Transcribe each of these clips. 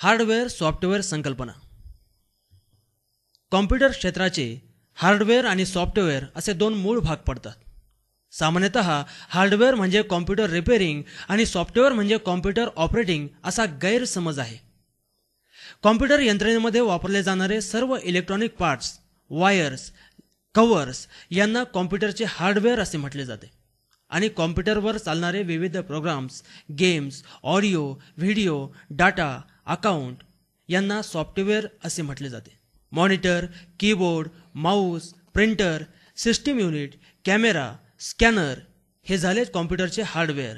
Hardware software संकल्पना. Computer क्षेत्राचे hardware आणि सॉफ्टवेअर असे दोन मूळ भाग पडतात. सामान्यतः हार्डवेअर म्हणजे कॉम्प्युटर रिपेअरिंग आणि सॉफ्टवेअर म्हणजे कॉम्प्युटर ऑपरेटिंग असा गैरसमज आहे. कॉम्प्युटर यंत्रणेमध्ये वापरले जाणारे सर्व इलेक्ट्रॉनिक पार्ट्स वायर्स कव्हर्स यांना कॉम्प्युटरचे हार्डवेअर असे म्हटले जाते. आणि कॉम्प्युटरवर चालणारे विविध programs games audio video data account यांना सॉफ्टवेअर असे म्हटले जाते. Monitor keyboard mouse printer system unit camera scanner हे झालेच कॉम्प्युटरचे हार्डवेअर.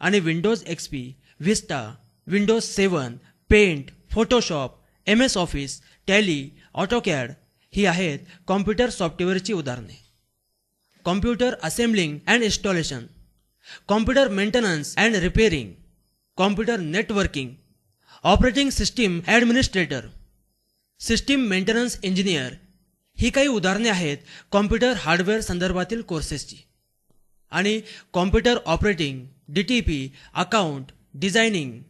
आणि Windows X P Vista Windows seven Paint Photoshop M S Office Tally AutoCAD ही आहेत कॉम्प्युटर सॉफ्टवेअरची उदाहरणे. Computer assembling and installation computer maintenance and repairing computer networking operating system administrator system maintenance engineer ही काही उदाहरणे आहेत computer hardware संदर्भातील कोर्सेसची. आणि computer operating D T P account designing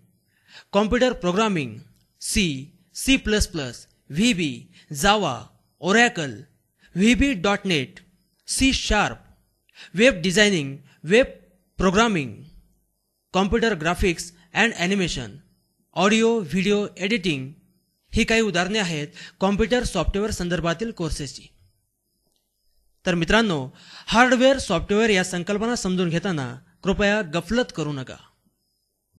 computer programming C C plus plus V B Java Oracle V B dot net C sharp web designing web programming computer graphics and animation. Audio video editing ही काही उदाहरणे आहेत computer software संदर्भातील कोर्सेसची. तर मित्रांनो hardware software या संकल्पना समजून घेताना कृपया गफलत करू नका.